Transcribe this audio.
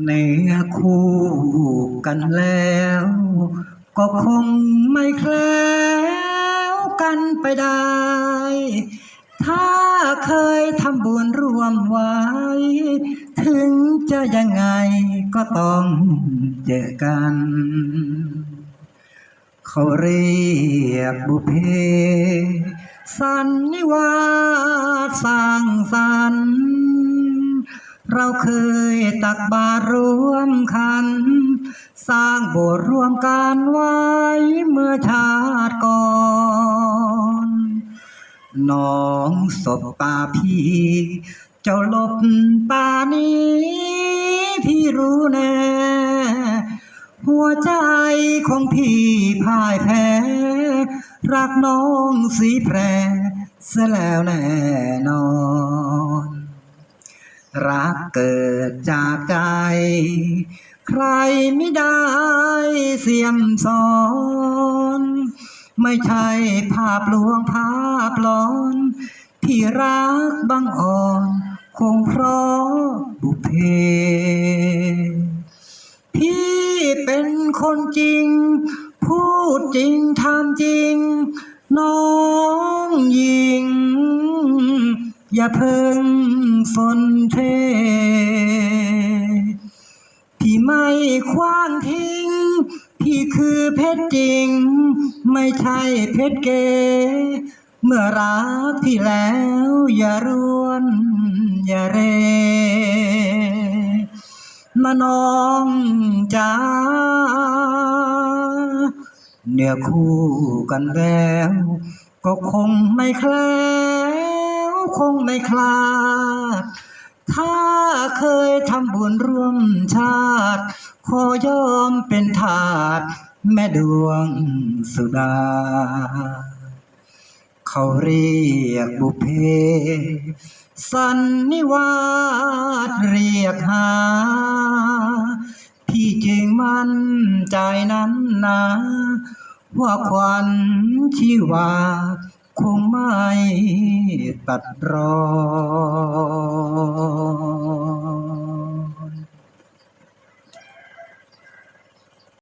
เนื้อคู่กันแล้ว ก็คงไม่แคล้วกันไปได้ ถ้าเคยทำบุญร่วมไว้ ถึงจะยังไงก็ต้องเจอกัน เขาเรียกบุเพสันนิวาสสร้างสรรค์ เราเคยตักบาตรร่วมคัน สร้างโบสถ์ร่วมกันไว้เมื่อชาติก่อนน้องศพตาพี่เจ้าลบตานี้พี่รู้แน่หัวใจของพี่พ่ายแพ้ รักน้องสีแพรเสียแล้วแน่นอน รักเกิดจากใจ ใครไม่ได้เสียมสอน ไม่ใช่ภาพลวงภาพหลอน ที่รักบังอ่อน คงเพราะบุเพ พี่เป็นคนจริง พูดจริงทำจริง น้องหญิง อย่าเพิ่ง สนเท พี่ไม่คว้างทิ้ง พี่คือเพชรจริง ไม่ใช่เพชรเก เมื่อรักพี่แล้ว อย่ารวน อย่าเร มาน้องจ้าเนื้อคู่กันแล้ว ก็คงไม่แคล้ว คงไม่คลาด ถ้าเคยทำบุญร่วมชาติ ขอยอมเป็นทาสแม่ดวงสุดา เขาเรียกบุพเพ สันนิวาสเรียกหา พี่จึงมั่นใจนั้นนะว่าควันชีวา คงไม่ตัดรอ